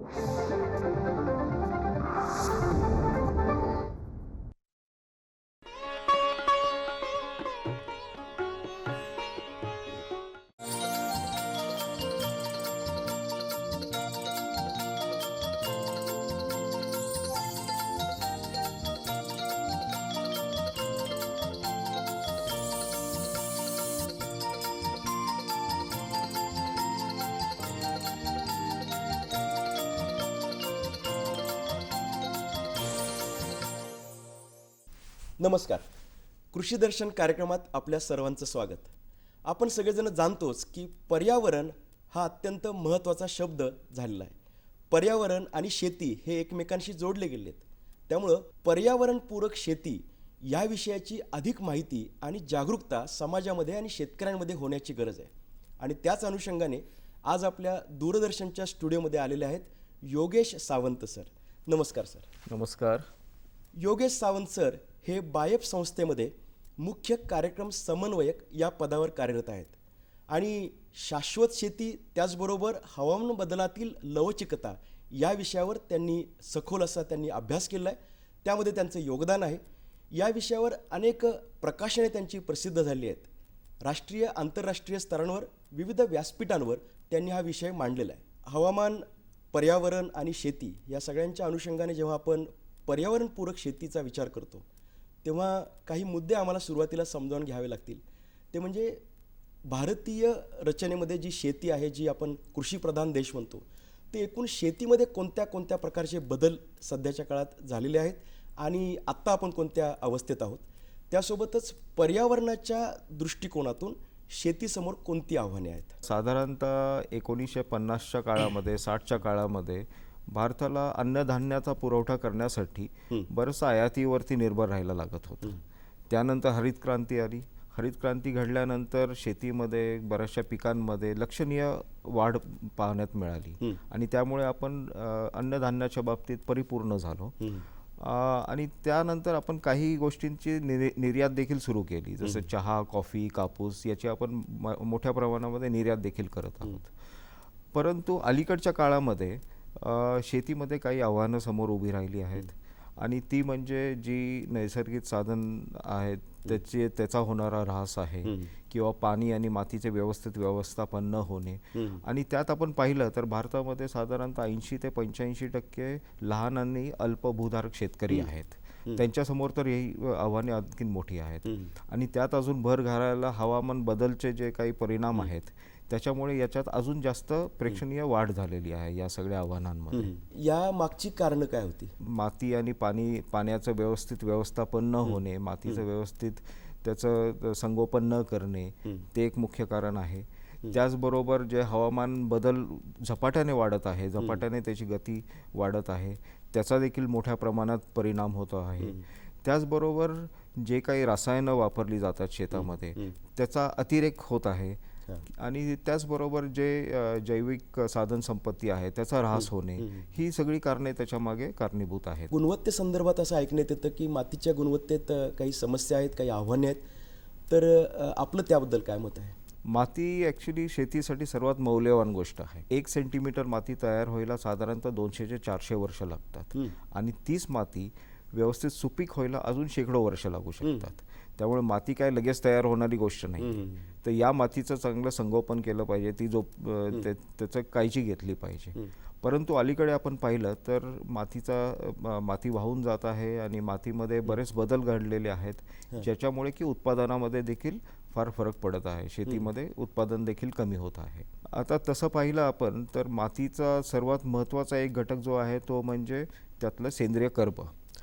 Thank you. नमस्कार. कृषी दर्शन कार्यक्रमात आपल्या सर्वांचं स्वागत. आपण सगळेजण जाणतोच की पर्यावरण हा अत्यंत महत्त्वाचा शब्द झालेला आहे. पर्यावरण आणि शेती हे एकमेकांशी जोडले गेलेत. त्यामुळं पर्यावरणपूरक शेती या विषयाची अधिक माहिती आणि जागरूकता समाजामध्ये आणि शेतकऱ्यांमध्ये होण्याची गरज आहे. आणि त्याच अनुषंगाने आज आपल्या दूरदर्शनच्या स्टुडिओमध्ये आलेले आहेत योगेश सावंत सर. नमस्कार सर. नमस्कार. योगेश सावंत सर हे बायफ संस्थेमध्ये मुख्य कार्यक्रम समन्वयक या पदावर कार्यरत आहेत. आणि शाश्वत शेती त्याचबरोबर हवामान बदलातील लवचिकता या विषयावर त्यांनी सखोल असा त्यांनी अभ्यास केला आहे त्यामध्ये त्यांचं योगदान आहे. या विषयावर अनेक प्रकाशने त्यांची प्रसिद्ध झाली आहेत. राष्ट्रीय आंतरराष्ट्रीय स्तरांवर विविध व्यासपीठांवर त्यांनी हा विषय मांडलेला आहे. हवामान पर्यावरण आणि शेती या सगळ्यांच्या अनुषंगाने जेव्हा आपण पर्यावरणपूरक शेतीचा विचार करतो तेव्हा काही मुद्दे आम्हाला सुरुवातीला समजावून घ्यावे लागतील. ते म्हणजे भारतीय रचनेमध्ये जी शेती आहे जी आपण कृषीप्रधान देश म्हणतो ते एकूण शेतीमध्ये कोणत्या कोणत्या प्रकारचे बदल सध्याच्या काळात झालेले आहेत आणि आत्ता आपण कोणत्या अवस्थेत आहोत? त्यासोबतच पर्यावरणाच्या दृष्टिकोनातून शेतीसमोर कोणती आव्हाने आहेत? साधारणतः एकोणीसशे पन्नासच्या काळामध्ये साठच्या काळामध्ये भारताला अन्नधान्याचा पुरवठा करण्यासाठी बरंचसं आयातीवरती निर्भर राहायला लागत होतं. त्यानंतर हरित क्रांती आली. हरित क्रांती घडल्यानंतर शेतीमध्ये बऱ्याचशा पिकांमध्ये लक्षणीय वाढ पाहण्यात मिळाली. आणि त्यामुळे आपण अन्नधान्याच्या बाबतीत परिपूर्ण झालो. आणि त्यानंतर आपण काही गोष्टींची निर्- निर्यात देखील सुरू केली. जसं चहा कॉफी कापूस याची आपण मोठ्या प्रमाणामध्ये निर्यात देखील करत आहोत. परंतु अलीकडच्या काळामध्ये शेतीमध्ये काही आव्हानं समोर उभी राहिली आहेत. आणि ती म्हणजे जी नैसर्गिक साधन आहेत त्याचे त्याचा होणारा ऱ्हास आहे किंवा पाणी आणि मातीचे व्यवस्थित व्यवस्थापन न होणे. आणि त्यात आपण पाहिलं तर भारतामध्ये साधारणतः ऐंशी ते पंच्याऐंशी टक्के लहान आणि अल्पभूधारक शेतकरी आहेत. त्यांच्यासमोर तर ही आव्हाने आणखीन मोठी आहेत. आणि त्यात अजून भर घालायला हवामान बदलचे जे काही परिणाम आहेत त्याच्यामुळे याच्यात अजून जास्त प्रेक्षणीय वाढ झालेली आहे या सगळ्या आव्हानांमध्ये. या मागची कारणं काय होती? माती आणि पाणी पाण्याचं व्यवस्थित व्यवस्थापन न होणे मातीचं व्यवस्थित त्याचं संगोपन न करणे ते एक मुख्य कारण आहे. त्याचबरोबर जे हवामान बदल झपाट्याने वाढत आहे झपाट्याने त्याची गती वाढत आहे त्याचा देखील मोठ्या प्रमाणात परिणाम होतो आहे. त्याचबरोबर जे काही रसायनं वापरली जातात शेतामध्ये त्याचा अतिरेक होत आहे. आणि त्याचबरोबर जे जैविक साधन संपत्ती आहे त्याचा ऱ्हास होणे ही सगळी कारणे त्याच्यामागे कारणीभूत आहेत. गुणवत्तेसंदर्भात असं ऐकण्यात येतं की मातीच्या गुणवत्तेत काही समस्या आहेत काही आव्हाने आहेत. तर आपलं त्याबद्दल काय मत आहे? माती ॲक्च्युली शेतीसाठी सर्वात मौल्यवान गोष्ट आहे. एक सेंटीमीटर माती तयार व्हायला साधारणतः दोनशे ते चारशे वर्ष लागतात. आणि तीच माती व्यवस्थित सुपीक व्हायला अजून शेकडो वर्ष लागू शकतात. त्यामुळे माती काय लगेच तयार होणारी गोष्ट नाही. तर या मातीचं चांगलं संगोपन केलं पाहिजे ती जो त्याचं काळजी घेतली पाहिजे. परंतु अलीकडे आपण पाहिलं तर मातीचा माती वाहून जात आहे आणि मातीमध्ये बरेच बदल घडलेले आहेत ज्याच्यामुळे की उत्पादनामध्ये देखील फार फरक पडत आहे. शेतीमध्ये उत्पादन देखील कमी होत आहे. आता तसं पाहिलं आपण तर मातीचा सर्वात महत्त्वाचा एक घटक जो आहे तो म्हणजे त्यातलं सेंद्रिय कर्ब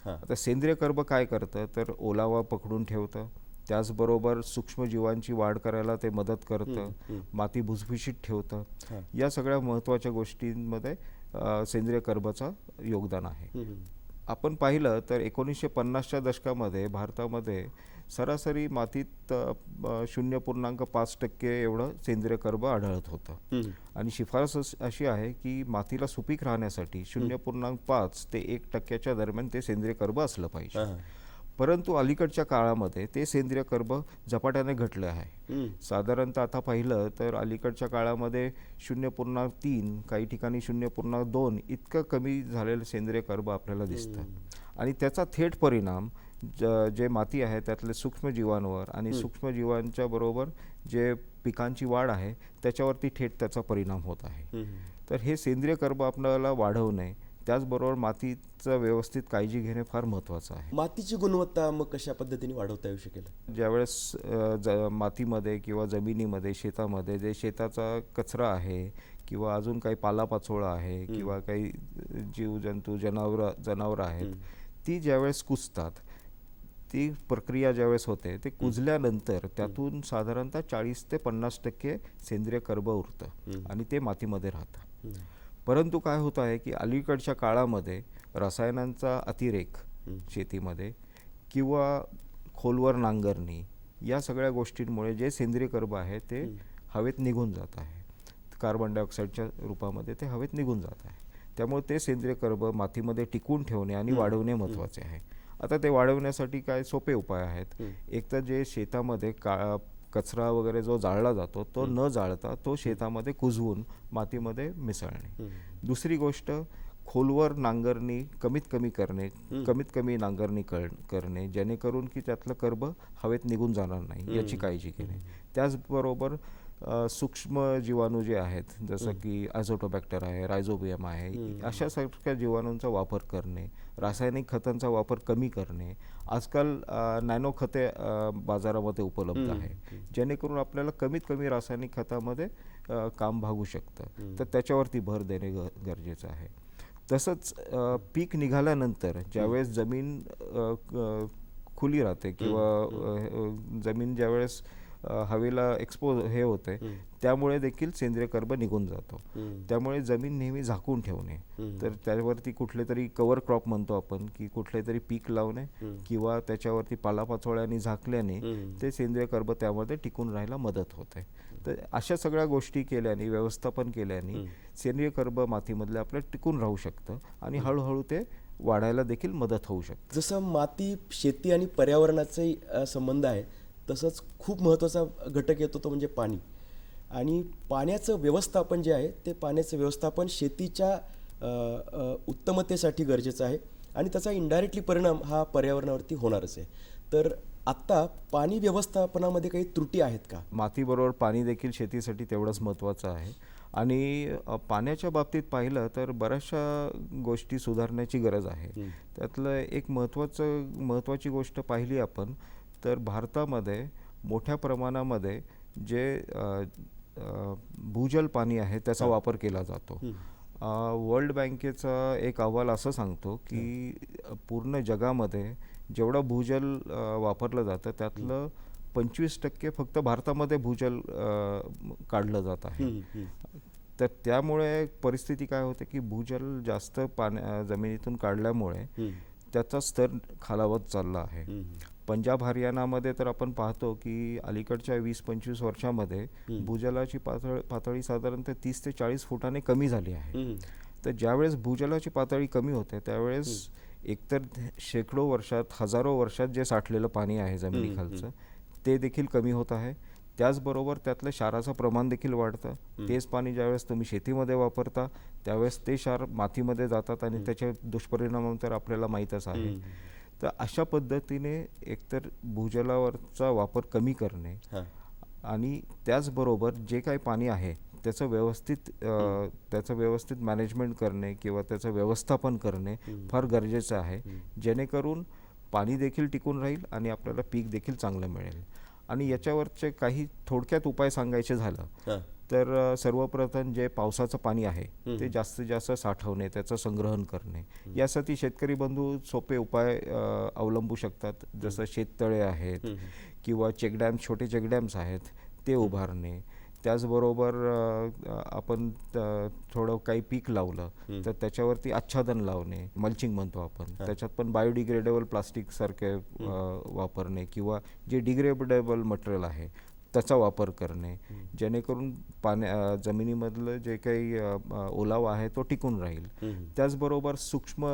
आता सेंद्रिय कर्ब काय करतं? तर ओलावा पकडून ठेवतं. त्याचबरोबर सूक्ष्मजीवांची वाढ करायला ते मदत करतं. माती भुसभुशीत ठेवतं. या सगळ्या महत्त्वाच्या गोष्टींमध्ये सेंद्रिय कर्बाचं योगदान आहे. आपण पाहिलं तर एकोणीसशे पन्नासच्या दशकामध्ये भारतामध्ये सरासरी मातीत शून्य पूर्णांक पाच टक्के एवढं सेंद्रिय कर्ब आढळत होतं. आणि शिफारस अशी आहे की मातीला सुपीक राहण्यासाठी शून्य पूर्णांक पाच ते एक टक्क्याच्या दरम्यान ते सेंद्रिय कर्ब असलं पाहिजे. परंतु अलीकडच्या काळामध्ये ते सेंद्रिय कर्ब झपाट्याने घटले आहे. साधारणतः आता पाहिलं तर अलीकडच्या काळामध्ये शून्य पूर्णांक तीन काही ठिकाणी शून्य पूर्णांक दोन इतकं कमी झालेलं सेंद्रिय कर्ब आपल्याला दिसतं. आणि त्याचा थेट परिणाम ज- माती आहे त्यातले सूक्ष्मजीवांवर आणि सूक्ष्मजीवांच्या बरोबर जे पिकांची वाढ आहे त्याच्यावरती थेट त्याचा परिणाम होत आहे. तर हे सेंद्रिय कर्ब आपल्याला वाढवणे त्याचबरोबर मातीचं व्यवस्थित काळजी घेणे फार महत्त्वाचं आहे. मातीची गुणवत्ता मग कशा पद्धतीने वाढवता येऊ शकेल? ज्यावेळेस मातीमध्ये किंवा जमिनीमध्ये शेतामध्ये जे शेताचा कचरा आहे किंवा अजून काही पालापाचोळा आहे किंवा काही जीवजंतू जनावरं जनावरं आहेत ती ज्यावेळेस कुजतात ती प्रक्रिया ज्यावेळेस होते ते कुजल्यानंतर त्यातून साधारणतः चाळीस ते पन्नास टक्के सेंद्रिय कर्ब उरतं आणि ते मातीमध्ये राहतं. परंतु काय होत आहे की अलीकडच्या काळामध्ये रसायनांचा अतिरेक शेतीमध्ये किंवा खोलवर नांगरणी या सगळ्या गोष्टींमुळे जे सेंद्रिय कर्ब आहे ते हवेत निघून जात आहे. कार्बन डायऑक्साईडच्या रूपामध्ये ते हवेत निघून जात आहे. त्यामुळे ते सेंद्रिय कर्ब मातीमध्ये टिकून ठेवणे आणि वाढवणे महत्त्वाचे आहे. आता ते वाढवण्यासाठी काय सोपे उपाय आहेत. एक तर जे शेतामध्ये का कचरा वगैरे जो जाळला जातो तो न जाळता तो शेतामध्ये कुजवून मातीमध्ये मिसळणे. दुसरी गोष्ट खोलवर नांगरणी कमीत कमी करणे कमीत कमी नांगरणी कर करणे जेणेकरून की त्यातलं कर्ब हवेत निघून जाणार नाही याची काळजी घेणे. त्याचबरोबर सूक्ष्म जीवाणू जे आहेत जसं की ॲझोटोबॅक्टर आहे रायझोबियम आहे अशा सारख्या जीवाणूंचा वापर करणे रासायनिक खतांचा वापर कमी करणे आजकाल नॅनो खते बाजारामध्ये उपलब्ध आहे जेणेकरून आपल्याला कमीत कमी रासायनिक खतामध्ये काम भागू शकतं. तर त्याच्यावरती भर देणे गरजेचं आहे. तसंच पीक निघाल्यानंतर ज्यावेळेस जमीन खुली राहते किंवा जमीन ज्यावेळेस हवेला एक्सपोज हे होते त्यामुळे देखील सेंद्रिय कर्ब निघून जातो. त्यामुळे जमीन नेहमी झाकून ठेवणे. तर त्यावरती कुठले तरी कवर क्रॉप म्हणतो आपण की कुठले तरी पीक लावणे किंवा त्याच्यावरती पालापाचोळ्याने झाकल्याने ते सेंद्रिय कर्ब त्यामध्ये टिकून राहायला मदत होते. तर अशा सगळ्या गोष्टी केल्याने व्यवस्थापन केल्याने सेंद्रिय कर्ब मातीमधले आपल्या टिकून राहू शकतं आणि हळूहळू ते वाढायला देखील मदत होऊ शकते. जसं माती शेती आणि पर्यावरणाचाही संबंध आहे तसंच खूप महत्त्वाचा घटक येतो तो म्हणजे पाणी. आणि पाण्याचं व्यवस्थापन जे आहे ते पाण्याचं व्यवस्थापन शेतीच्या उत्तमतेसाठी गरजेचं आहे आणि त्याचा इनडायरेक्टली परिणाम हा पर्यावरणावरती होणारच आहे. तर आत्ता पाणी व्यवस्थापनामध्ये काही त्रुटी आहेत का? मातीबरोबर पाणी देखील शेतीसाठी तेवढंच महत्त्वाचं आहे. आणि पाण्याच्या बाबतीत पाहिलं तर बऱ्याचशा गोष्टी सुधारण्याची गरज आहे. त्यातलं एक महत्त्वाचं महत्त्वाची गोष्ट पाहिली आपण तर भारतामध्ये मोठ्या प्रमाणामध्ये जे भूजल पाणी आहे त्याचा वापर केला जातो. वर्ल्ड बँकेचा एक अहवाल असं सांगतो की पूर्ण जगामध्ये जेवढं भूजल वापरलं जातं त्यातलं पंचवीस टक्के फक्त भारतामध्ये भूजल काढलं जात आहे. तर त्यामुळे परिस्थिती काय होते की भूजल जास्त पाण्या जमिनीतून काढल्यामुळे त्याचा स्तर खालावत चालला आहे. पंजाब हरियाणामध्ये तर आपण पाहतो की अलीकडच्या वीस पंचवीस वर्षामध्ये भूजलाची पातळ पातळी साधारणतः तीस ते चाळीस फुटाने कमी झाली आहे. तर ज्यावेळेस भूजलाची पातळी कमी होते त्यावेळेस एकतर शेकडो वर्षात हजारो वर्षात जे साठलेलं पाणी आहे जमिनीखालचं ते देखील कमी होत आहे. त्याचबरोबर त्यातलं क्षाराचं प्रमाण देखील वाढतं. तेच पाणी ज्यावेळेस तुम्ही शेतीमध्ये वापरता त्यावेळेस ते क्षार मातीमध्ये जातात आणि त्याचे दुष्परिणाम तर आपल्याला माहीतच आहे. तर अशा पद्धतीने एकतर भूजलावरचा वापर कमी करणे आणि त्याचबरोबर जे काही पाणी आहे त्याचं व्यवस्थित त्याचं व्यवस्थित मॅनेजमेंट करणे किंवा त्याचं व्यवस्थापन करणे फार गरजेचं आहे. जेणेकरून पाणी देखील टिकून राहील आणि आपल्याला पीक देखील चांगलं मिळेल. आणि याच्यावरचे काही थोडक्यात उपाय सांगायचे झालं तर सर्वप्रथम जे पावसाचं पाणी आहे ते जास्तीत जास्त साठवणे त्याचं संग्रहण करणे. यासाठी शेतकरी बंधू सोपे उपाय अवलंबू शकतात. जसं शेततळे आहेत किंवा चेकडॅम छोटे चेकडॅम्स आहेत ते उभारणे. त्याचबरोबर आपण थोडं काही पीक लावलं तर त्याच्यावरती आच्छादन लावणे मल्चिंग म्हणतो आपण. त्याच्यात पण बायोडिग्रेडेबल प्लास्टिक सारखे वापरणे किंवा जे डिग्रेडेबल मटेरियल आहे त्याचा वापर करणे. जेणेकरून पाण्या जमिनीमधलं जे काही ओलावा आहे तो टिकून राहील. त्याचबरोबर सूक्ष्म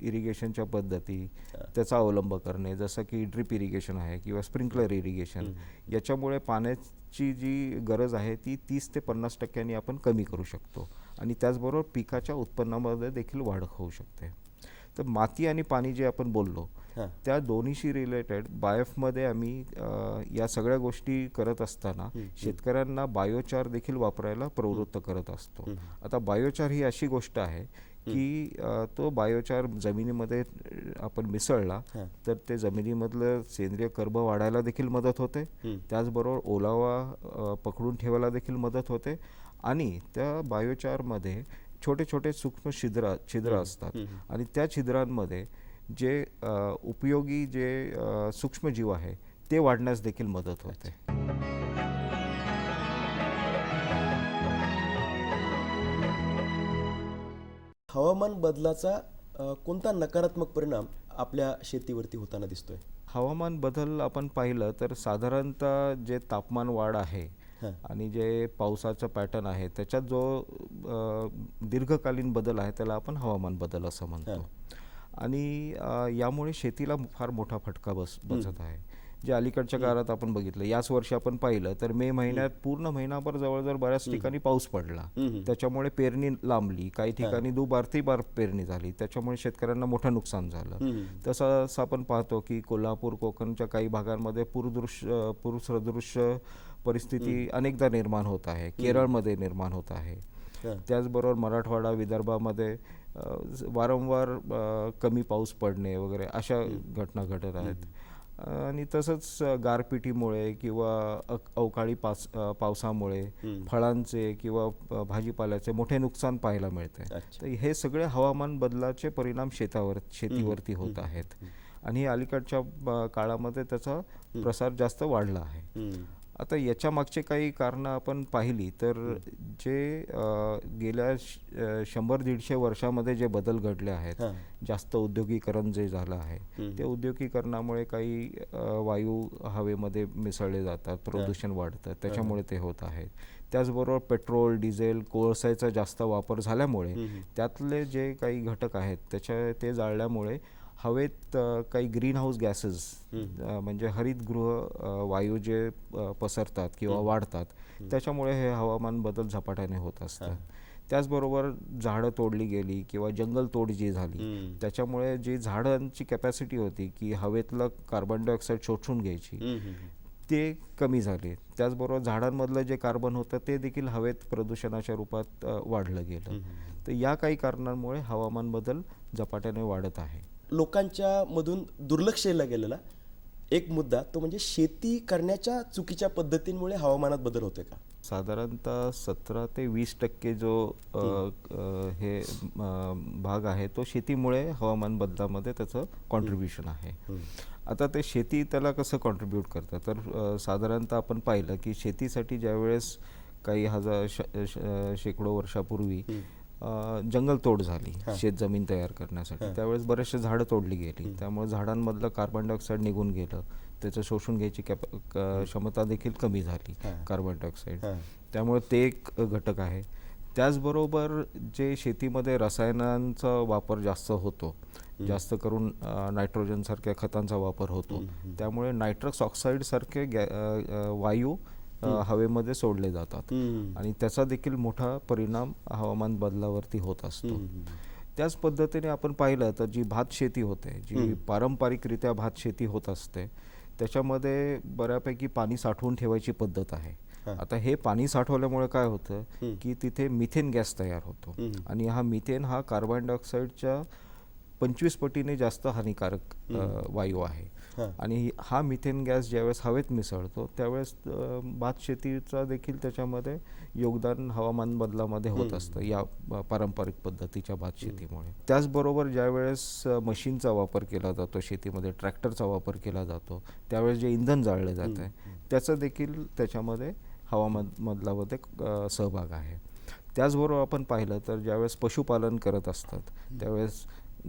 इरिगेशनच्या पद्धती त्याचा अवलंब करणे. जसं की ड्रिप इरिगेशन आहे किंवा स्प्रिंकलर इरिगेशन. याच्यामुळे पाण्याची जी गरज आहे ती तीस ते पन्नास टक्क्यांनी आपण कमी करू शकतो. आणि त्याचबरोबर पिकाच्या उत्पन्नामध्ये देखील वाढ होऊ शकते. तर माती आणि पाणी जे आपण बोललो. त्या दोन्हीशी रिलेटेड बायोफमध्ये आम्ही या सगळ्या गोष्टी करत असताना शेतकऱ्यांना बायोचार देखील वापरायला प्रवृत्त करत असतो. आता बायोचार ही अशी गोष्ट आहे की तो बायोचार जमिनीमध्ये आपण मिसळला तर ते जमिनीमधलं सेंद्रिय कर्ब वाढायला देखील मदत होते. त्याचबरोबर ओलावा पकडून ठेवायला देखील मदत होते. आणि त्या बायोचारमध्ये छोटे छोटे सूक्ष्म छिद्र छिद्र असतात. आणि त्या छिद्रांमध्ये जे उपयोगी जे सूक्ष्मजीव आहे ते वाढण्यास देखील मदत होते. हवामान बदलाचा कोणता नकारात्मक परिणाम आपल्या शेतीवरती होताना दिसतोय? हवामान बदल आपण पाहिलं तर साधारणतः जे तापमान वाढ आहे आणि जे पावसाचं पॅटर्न आहे त्याच्यात जो दीर्घकालीन बदल आहे त्याला आपण हवामान बदल असं म्हणतो. आणि यामुळे शेतीला फार मोठा फटका बस बसत आहे. जे अलीकडच्या काळात आपण बघितलं याच वर्षी आपण पाहिलं तर मे महिन्यात पूर्ण महिनाभर जवळजवळ बऱ्याच ठिकाणी पाऊस पडला. त्याच्यामुळे पेरणी लांबली काही ठिकाणी दुबार तिबार पेरणी झाली त्याच्यामुळे शेतकऱ्यांना मोठं नुकसान झालं. तसं असं आपण पाहतो की कोल्हापूर कोकणच्या काही भागांमध्ये पूरदृश्य पूरसदृश्य परिस्थिती अनेकदा निर्माण होत आहे. केरळमध्ये निर्माण होत आहे. त्याचबरोबर मराठवाडा विदर्भामध्ये वारंवार कमी पाऊस पडणे वगैरे अशा घटना घडत आहेत. आणि तसंच गारपिटीमुळे किंवा अवकाळी पास पावसामुळे फळांचे किंवा भाजीपाल्याचे मोठे नुकसान पाहायला मिळते. तर हे सगळे हवामान बदलाचे परिणाम शेतावर शेतीवरती होत आहेत. आणि अलीकडच्या काळामध्ये त्याचा प्रसार जास्त वाढला आहे. आता याच्या मागचे काही कारणं आपण पाहिली तर जे गेल्या शंभर दीडशे वर्षामध्ये जे बदल घडले आहेत जास्त औद्योगिकरण जे झालं आहे ते औद्योगिकरणामुळे काही वायू हवेमध्ये मिसळले जातात प्रदूषण वाढतं त्याच्यामुळे ते होत आहे त्याचबरोबर पेट्रोल डिझेल कोळसाचा जास्त वापर झाल्यामुळे त्यातले जे काही घटक आहेत त्याच्या ते जाळल्यामुळे हवेत काही ग्रीन हाऊस गॅसेस म्हणजे हरितगृह वायू जे पसरतात किंवा वाढतात त्याच्यामुळे हे हवामान बदल झपाट्याने होत असतात त्याचबरोबर झाडं तोडली गेली किंवा जंगल तोड जी झाली त्याच्यामुळे जी झाडांची कॅपॅसिटी होती की हवेतलं कार्बन डायऑक्साईड शोषून घ्यायची ते कमी झाले. त्याचबरोबर झाडांमधलं जे कार्बन होतं ते देखील हवेत प्रदूषणाच्या रूपात वाढलं गेलं. तर या काही कारणांमुळे हवामान बदल झपाट्याने वाढत आहे. लोकांच्या मधून दुर्लक्ष केला गेलेला एक मुद्दा तो म्हणजे शेती करण्याच्या चुकीच्या पद्धतींमुळे हवामानात बदल होतोय का? साधारणतः सतरा ते वीस टक्के जो हे भाग आहे तो शेतीमुळे हवामान बदलामध्ये त्याचं कॉन्ट्रीब्युशन आहे. आता ते शेती त्याला कसं कॉन्ट्रीब्यूट करतं? तर साधारणतः आपण पाहिलं की शेतीसाठी ज्यावेळेस काही हजार शेकडो वर्षापूर्वी जंगलतोड झाली शेत जमीन तयार करण्यासाठी. त्यावेळेस बरेचसे झाडं तोडली गेली. त्यामुळे झाडांमधलं कार्बन डायऑक्साईड निघून गेलं. त्याचं शोषून घ्यायची क्षमता देखील कमी झाली कार्बन डायऑक्साईड त्यामुळे ते एक घटक आहे. त्याचबरोबर जे शेतीमध्ये रसायनांचा वापर जास्त होतो जास्त करून अ, नायट्रोजन सारख्या खतांचा वापर होतो. त्यामुळे नायट्रस ऑक्साईड सारखे गॅ वायू हवेमध्ये सोडले जातात. आणि त्याचा देखील मोठा परिणाम हवामान बदलावरती होत असतो. त्याच पद्धतीने आपण पाहिलं तर जी भात शेती होते जी पारंपरिकरित्या भात शेती होत असते त्याच्यामध्ये बऱ्यापैकी पाणी साठवून ठेवायची पद्धत आहे. आता हे पाणी साठवल्यामुळे काय होतं की तिथे मिथेन गॅस तयार होतो. आणि हा मिथेन हा कार्बन डायऑक्साईडच्या पंचवीस पटीने जास्त हानिकारक वायू आहे. आणि हा मिथेन गॅस ज्यावेळेस हवेत मिसळतो त्यावेळेस भात शेतीचा देखील त्याच्यामध्ये योगदान हवामान बदलामध्ये होत असतं या पारंपरिक पद्धतीच्या भात शेतीमुळे. त्याचबरोबर ज्यावेळेस मशीनचा वापर केला जातो शेतीमध्ये ट्रॅक्टरचा वापर केला जातो त्यावेळेस जे इंधन जाळलं जात आहे त्याचं देखील त्याच्यामध्ये हवामान बदलामध्ये सहभाग आहे. त्याचबरोबर आपण पाहिलं तर ज्यावेळेस पशुपालन करत असतात त्यावेळेस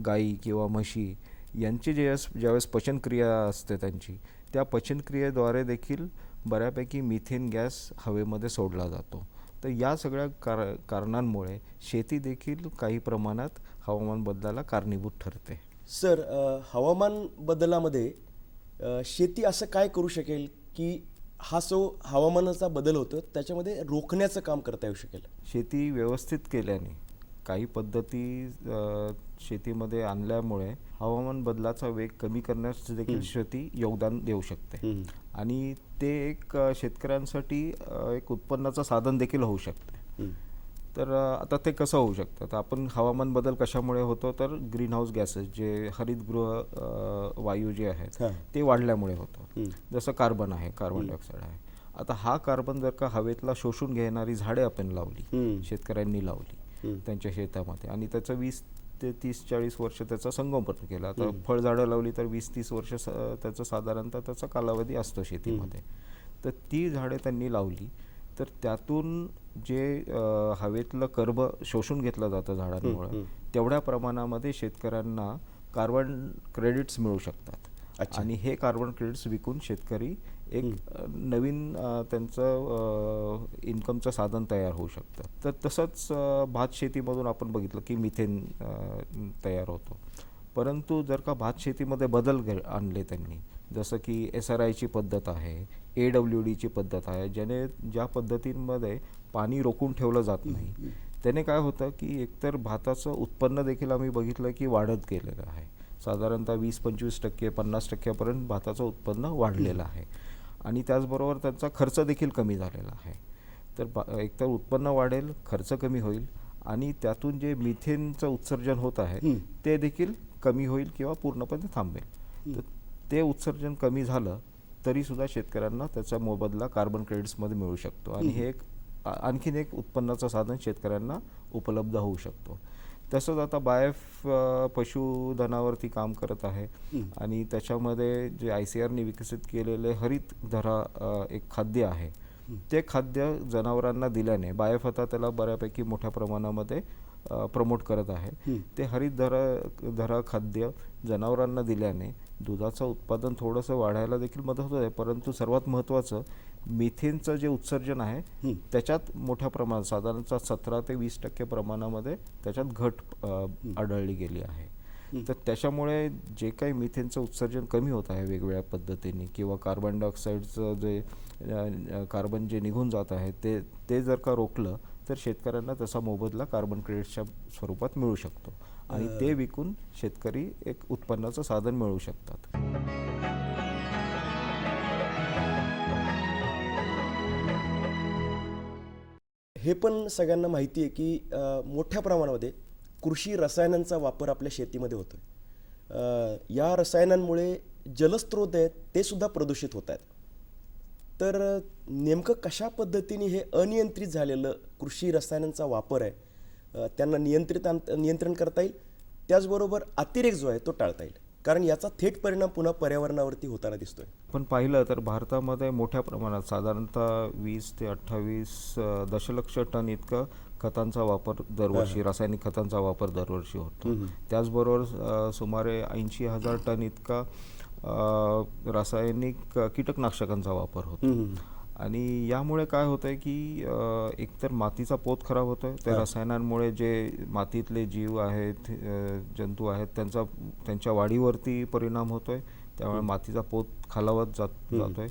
गाई किंवा म्हशी यांची ज्यावेळेस ज्यावेळेस पचनक्रिया असते त्यांची त्या पचनक्रियेद्वारे देखील बऱ्यापैकी मिथेन गॅस हवेमध्ये सोडला जातो. तर या सगळ्या कार कारणांमुळे शेती देखील काही प्रमाणात हवामान बदलाला कारणीभूत ठरते. सर हवामान बदलामध्ये शेती असं काय करू शकेल की हा जो हवामानाचा बदल होतो त्याच्यामध्ये रोखण्याचं काम करता येऊ शकेल? शेती व्यवस्थित केल्याने काही पद्धती शेतीमध्ये आणल्यामुळे हवामान बदलाचा वेग कमी करण्यास देखील शेती योगदान देऊ शकते. आणि ते एक शेतकऱ्यांसाठी एक उत्पन्नाचं साधन देखील होऊ शकते. तर आता ते कसं होऊ शकतं? तर आपण हवामान बदल कशामुळे होतो? तर ग्रीन हाऊस गॅसेस जे हरितगृह वायू जे आहेत. ते वाढल्यामुळे होतो. जसं कार्बन आहे कार्बन डायऑक्साईड आहे. आता हा कार्बन जर का हवेतला शोषून घेणारी झाडे आपण लावली शेतकऱ्यांनी लावली त्यांच्या शेतामध्ये. आणि त्याचं वीस ते तीस चाळीस वर्ष त्याचा संगोपन केला. आता फळझाडं लावली तर वीस तीस वर्ष त्याचं साधारणतः त्याचा कालावधी असतो शेतीमध्ये. तर ती झाडे त्यांनी लावली. तर त्यातून जे हवेतलं कर्ब शोषून घेतलं जातं झाडांमुळे तेवढ्या प्रमाणामध्ये शेतकऱ्यांना कार्बन क्रेडिट्स मिळू शकतात. आणि हे कार्बन क्रेडिट्स विकून शेतकरी एक नवीन त्यांचं इन्कमचं साधन तयार होऊ शकतं. तर तसंच भात शेतीमधून आपण बघितलं की मिथेन तयार होतो. परंतु जर का भात शेतीमध्ये बदल घे- आणले त्यांनी जसं की एस आर आयची पद्धत आहे ए डब्ल्यू डीची पद्धत आहे ज्याने ज्या पद्धतींमध्ये पाणी रोखून ठेवलं जात नाही त्याने काय होतं की एकतर भाताचं उत्पन्न देखील आम्ही बघितलं की वाढत गेलेलं आहे. साधारणतः वीस पंचवीस टक्के पन्नास टक्क्यापर्यंत भाताचं उत्पन्न वाढलेलं आहे. आणि त्याचबरोबर त्यांचा खर्च देखील कमी झालेला आहे. तर बा एकतर उत्पन्न वाढेल खर्च कमी होईल आणि त्यातून जे मिथेनचं उत्सर्जन होत आहे ते देखील कमी होईल किंवा पूर्णपणे थांबेल. तर ते उत्सर्जन कमी झालं तरी सुद्धा शेतकऱ्यांना त्याचा मोबदला कार्बन क्रेडिट्समध्ये मिळू शकतो. आणि हे. एक आणखीन एक उत्पन्नाचं साधन शेतकऱ्यांना उपलब्ध होऊ शकतो. तसंच आता बायफ पशुधनावरती काम करत आहे. आणि त्याच्यामध्ये जे आय सी आरने विकसित केलेले हरित धरा एक खाद्य आहे. ते खाद्य जनावरांना दिल्याने बायफ आता त्याला बऱ्यापैकी मोठ्या प्रमाणामध्ये प्रमोट करत आहे. ते हरित धरा धरा खाद्य जनावरांना दिल्याने दुधाचं उत्पादन थोडंसं वाढायला देखील मदत होत आहे. परंतु सर्वात महत्त्वाचं मिथेनचं जे उत्सर्जन आहे त्याच्यात मोठ्या प्रमाणात साधारणतः सतरा ते वीस टक्के प्रमाणामध्ये त्याच्यात घट आढळली गेली आहे. तर त्याच्यामुळे जे काही मिथेनचं उत्सर्जन कमी होत आहे वेगवेगळ्या पद्धतीने किंवा कार्बन डायऑक्साईडचं जे कार्बन जे निघून जात आहे ते ते जर का रोखलं तर शेतकऱ्यांना त्याचा मोबदला कार्बन क्रेडिट्सच्या स्वरूपात मिळू शकतो. आणि ते विकून शेतकरी एक उत्पन्नाचं साधन मिळवू शकतात. हे पण सगळ्यांना माहिती आहे की मोठ्या प्रमाणामध्ये कृषी रसायनांचा वापर आपल्या शेतीमध्ये होतो आहे या रसायनांमुळे जलस्रोत आहेत ते सुद्धा प्रदूषित होत आहेत. तर नेमकं कशा पद्धतीने हे अनियंत्रित झालेलं कृषी रसायनांचा वापर आहे त्यांना नियंत्रित नियंत्रण करता येईल? त्याचबरोबर अतिरेक जो आहे तो टाळता येईल. कारण याचा थेट परिणाम पुन्हा पर्यावरणावरती होताना दिसतोय. पण पाहिलं तर भारतामध्ये मोठ्या प्रमाणात साधारणतः वीस ते अठ्ठावीस दशलक्ष टन इतका खतांचा वापर दरवर्षी रासायनिक खतांचा वापर दरवर्षी होतो. त्याचबरोबर सुमारे ऐंशी हजार टन इतका रासायनिक कीटकनाशकांचा वापर होतो. आणि यामुळे काय होतंय की अ, एकतर मातीचा पोत खराब होतोय. त्या रसायनांमुळे जे मातीतले जीव आहेत जंतू आहेत त्यांचा त्यांच्या वाढीवरती परिणाम होतोय. त्यामुळे मातीचा पोत खालावत जात जातोय.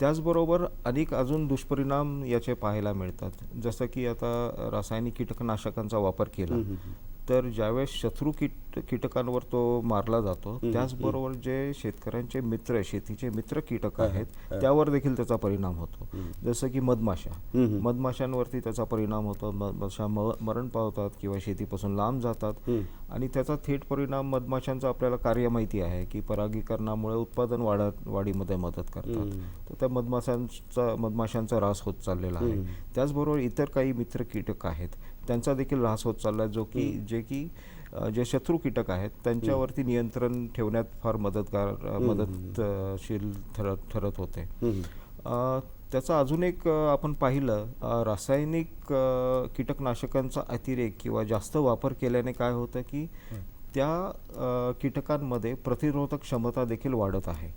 त्याचबरोबर अनेक अजून दुष्परिणाम याचे पाहायला मिळतात. जसं की आता रासायनिक कीटकनाशकांचा वापर केला. तर ज्यावेळेस शत्रू कीट कीटकांवर तो मारला जातो त्याचबरोबर जे शेतकऱ्यांचे मित्र शेतीचे मित्र कीटक आहेत त्यावर देखील त्याचा परिणाम होतो. जसं की मधमाशा. मधमाशांवरती त्याचा परिणाम होतो. मधमाशा मरण पावतात किंवा शेतीपासून लांब जातात. आणि त्याचा थेट परिणाम मधमाशांचा आपल्याला कार्य माहिती आहे की परागीकरणामुळे उत्पादन वाढत वाढीमध्ये मदत करतात. तर त्या मधमाशांचा मधमाशांचा ऱ्हास होत चाललेला आहे. त्याचबरोबर इतर काही मित्र कीटक आहेत त्यांचा देखील ह्रास होत चालला जो की जे की जे शत्रू कीटक आहेत त्यांच्यावरती नियंत्रण ठेवण्यात फार मदतगार मदतशील ठरत ठरत होते. त्याचा अजून एक आपण पाहिलं रासायनिक कीटकनाशकांचा अतिरेक किंवा जास्त वापर केल्याने काय होतं की त्या कीटकांमध्ये प्रतिरोधक क्षमता देखील वाढत आहे.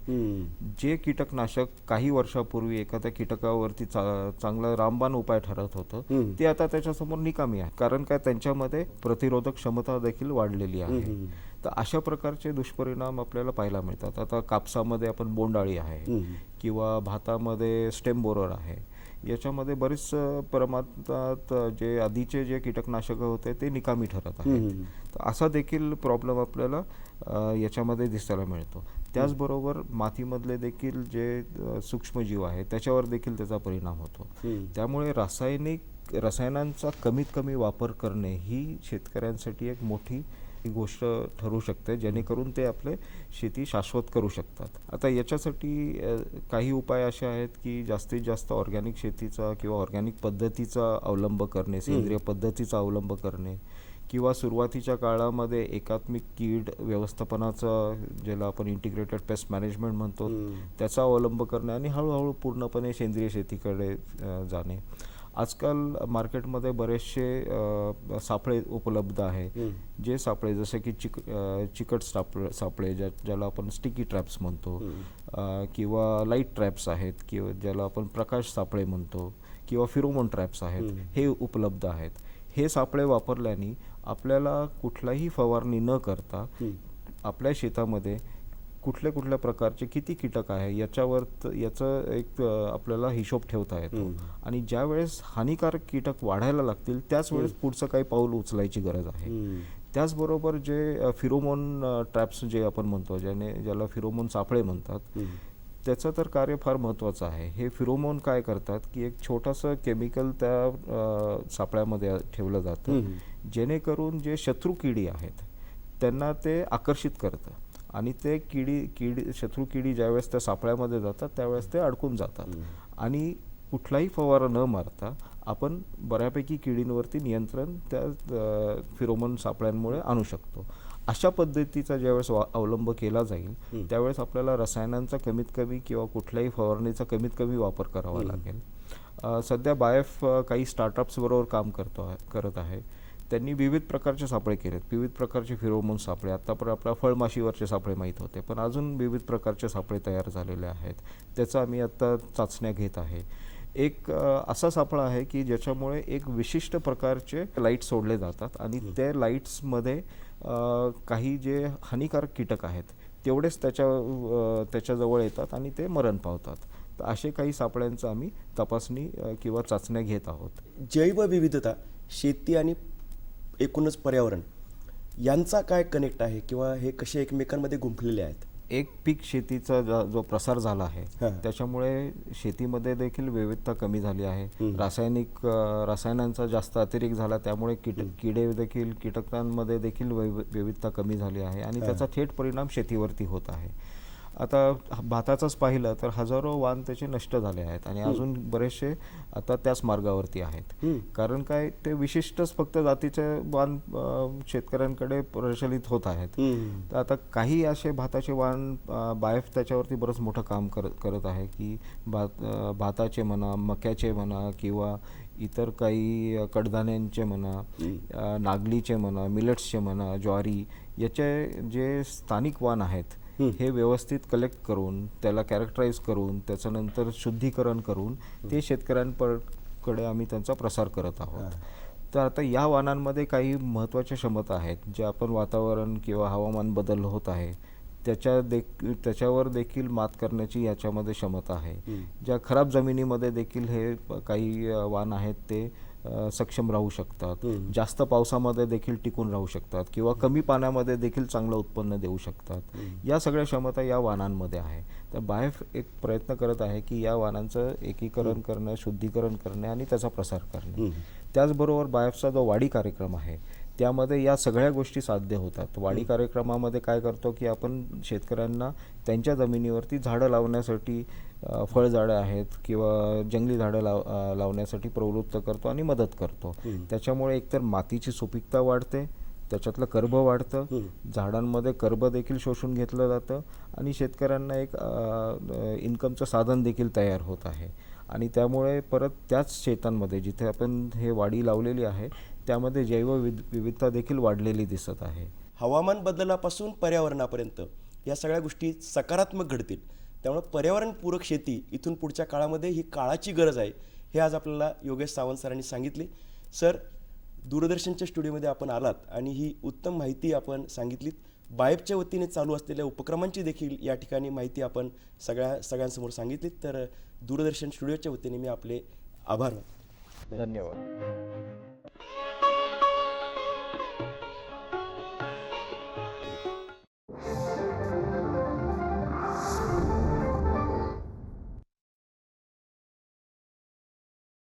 जे कीटकनाशक काही वर्षापूर्वी एखाद्या कीटकावरती चा चांगला रामबाण उपाय ठरत होतं. ते आता त्याच्यासमोर निकामी आहे कारण काय त्यांच्यामध्ये प्रतिरोधक क्षमता देखील वाढलेली आहे. तर अशा प्रकारचे दुष्परिणाम आपल्याला पाहायला मिळतात आता कापसामध्ये आपण बोंडाळी आहे. किंवा भातामध्ये स्टेम बोरर आहे याच्यामध्ये बरेच प्रमाणात जे आधीचे जे कीटकनाशक होते ते निकामी ठरत आहेत. तर असा देखील प्रॉब्लेम आपल्याला याच्यामध्ये दिसायला मिळतो त्याचबरोबर मातीमधले देखील जे सूक्ष्मजीव आहेत त्याच्यावर देखील त्याचा परिणाम होतो. त्यामुळे रासायनिक रसायनांचा कमीत कमी वापर करणे ही शेतकऱ्यांसाठी एक मोठी गोष्ट ठरू शकते जेणेकरून ते आपले शेती शाश्वत करू शकतात. आता याच्यासाठी काही उपाय असे आहेत की जास्तीत जास्त ऑर्गॅनिक शेतीचा किंवा ऑर्गॅनिक पद्धतीचा अवलंब करणे सेंद्रिय पद्धतीचा अवलंब करणे किंवा सुरुवातीच्या काळामध्ये एकात्मिक कीड व्यवस्थापनाचा ज्याला आपण इंटिग्रेटेड पेस्ट मॅनेजमेंट म्हणतो त्याचा अवलंब करणे आणि हळूहळू पूर्णपणे सेंद्रिय शेतीकडे जाणे. आजकाल मार्केटमध्ये बरेचसे सापळे उपलब्ध आहे. जे सापळे जसे की चिक चिकट सापळे सापळे ज्या ज्याला आपण स्टिकी ट्रॅप्स म्हणतो. किंवा लाइट ट्रॅप्स आहेत किंवा ज्याला आपण प्रकाश सापळे म्हणतो किंवा फिरोमोन ट्रॅप्स आहेत हे उपलब्ध आहेत. हे सापळे वापरल्याने आपल्याला कुठलाही फवारणी न करता आपल्या शेतामध्ये कुठल्या कुठल्या प्रकारचे किती कीटक आहे याच्यावर याचं एक आपल्याला हिशोब ठेवता येतो. आणि ज्या वेळेस हानिकारक कीटक वाढायला लागतील त्याच वेळेस पुढचं काही पाऊल उचलायची गरज आहे. त्याचबरोबर जे फिरोमोन ट्रॅप्स जे आपण म्हणतो ज्याने ज्याला फिरोमोन सापळे म्हणतात त्याचं तर कार्य फार महत्त्वाचं आहे. हे फिरोमोन काय करतात की एक छोटंसं केमिकल त्या सापळ्यामध्ये ठेवलं जातं. जेणेकरून जे शत्रू किडी आहेत त्यांना ते आकर्षित करतं. आणि ते किडी किडी शत्रू किडी ज्यावेळेस त्या सापळ्यामध्ये जातात त्यावेळेस ते अडकून जातात. आणि कुठलाही फवारा न मारता आपण बऱ्यापैकी किडींवरती नियंत्रण त्या फिरोमोन सापळ्यांमुळे आणू शकतो. अशा पद्धतीचा ज्यावेळेस वा अवलंब केला जाईल त्यावेळेस आपल्याला रसायनांचा कमीत कमी किंवा कुठल्याही फवारणीचा कमीत कमी वापर करावा लागेल. सध्या बायफ काही स्टार्टअप्स बरोबर काम करतो करत आहे. त्यांनी विविध प्रकारचे सापळे केलेत. विविध प्रकारचे फिरोमोन सापळे. आत्तापर्यंत आपल्या फळमाशीवरचे सापळे माहीत होते पण अजून विविध प्रकारचे सापळे तयार झालेले आहेत. त्याचा आम्ही आत्ता चाचण्या घेत आहे. एक असा सापळा आहे की ज्याच्यामुळे एक विशिष्ट प्रकारचे लाइट सोडले जातात आणि त्या लाईट्समध्ये काही जे हानिकारक कीटक आहेत तेवढेच त्याच्या त्याच्याजवळ येतात आणि ते मरण पावतात. तर असे काही सापळ्यांचं आम्ही तपासणी किंवा चाचण्या घेत आहोत. जैवविविधता शेती आणि एकूणच पर्यावरण यांचा काय कनेक्ट आहे किंवा हे कसे एकमेकांमध्ये गुंफलेले आहेत? एक पीक शेतीचा जा- प्रसार झाला आहे. त्याच्यामुळे शेतीमध्ये देखील विविधता कमी झाली आहे. रासायनिक रसायनांचा जास्त अतिरेक झाला त्यामुळे कीट किडे देखील कीटकांमध्ये देखील वैव- विविधता कमी झाली आहे आणि त्याचा थेट परिणाम शेतीवरती होत आहे. आता भाताचंच पाहिलं तर हजारो वाण त्याचे नष्ट झाले आहेत आणि अजून बरेचसे आता त्याच मार्गावरती आहेत. कारण काय ते विशिष्टच फक्त जातीचे वाण शेतकऱ्यांकडे प्रचलित होत आहेत. तर आता काही असे भाताचे वाण बायफ त्याच्यावरती बरंच मोठं काम करत करत आहे की भात भाताचे म्हणा मक्याचे म्हणा किंवा इतर काही कडधान्यांचे म्हणा नागलीचे म्हणा मिलेट्सचे म्हणा ज्वारी याचे जे स्थानिक वाण आहेत हे व्यवस्थित कलेक्ट करून त्याला कॅरेक्टराईज करून त्याच्यानंतर शुद्धीकरण करून ते शेतकऱ्यांकडे आम्ही त्यांचा प्रसार करत आहोत. तर आता या वाहनांमध्ये काही महत्त्वाच्या क्षमता आहेत जे आपण वातावरण किंवा हवामान बदल होत आहे त्याच्या देख त्याच्यावर देखील मात करण्याची याच्यामध्ये क्षमता आहे. ज्या खराब जमिनीमध्ये देखील हे काही वाण आहेत ते सक्षम राहू शकतात. जास्त पावसामध्ये देखील टिकून राहू शकतात किंवा कमी पाण्यामध्ये देखील चांगलं उत्पन्न देऊ शकतात. या सगळ्या क्षमता या वाहनांमध्ये आहे. तर बायफ एक प्रयत्न करत आहे की या वाहनांचं एकीकरण करणं शुद्धीकरण करणे आणि त्याचा प्रसार करणे. त्याचबरोबर बायफचा जो वाढी कार्यक्रम आहे त्यामध्ये या सगळ्या गोष्टी साध्य होतात. वाढी कार्यक्रमामध्ये काय करतो की आपण शेतकऱ्यांना त्यांच्या जमिनीवरती झाडं लावण्यासाठी फळझाडं आहेत किंवा जंगली झाडं लाव लावण्यासाठी प्रवृत्त करतो आणि मदत करतो. त्याच्यामुळे एकतर मातीची सुपीकता वाढते त्याच्यातलं कर्ब वाढतं झाडांमध्ये कर्ब देखील शोषून घेतलं जातं आणि शेतकऱ्यांना एक इन्कमचं साधन देखील तयार होत आहे. आणि त्यामुळे परत त्याच शेतांमध्ये जिथे आपण हे वाढी लावलेली आहे त्यामध्ये जैव विविधता देखील वाढलेली दिसत आहे. हवामान बदलापासून पर्यावरणापर्यंत या सगळ्या गोष्टी सकारात्मक घडतील. त्यामुळे पर्यावरणपूरक शेती इथून पुढच्या काळामध्ये ही काळाची गरज आहे हे आज आपल्याला योगेश सावंत सरांनी सांगितले. सर दूरदर्शनच्या स्टुडिओमध्ये आपण आलात आणि ही उत्तम माहिती आपण सांगितलीत. बायबच्या वतीने चालू असलेल्या उपक्रमांची देखील या ठिकाणी माहिती आपण सगळ्या सगळ्यांसमोर सांगितली. तर दूरदर्शन स्टुडिओच्या वतीने मी आपले आभार धन्यवाद.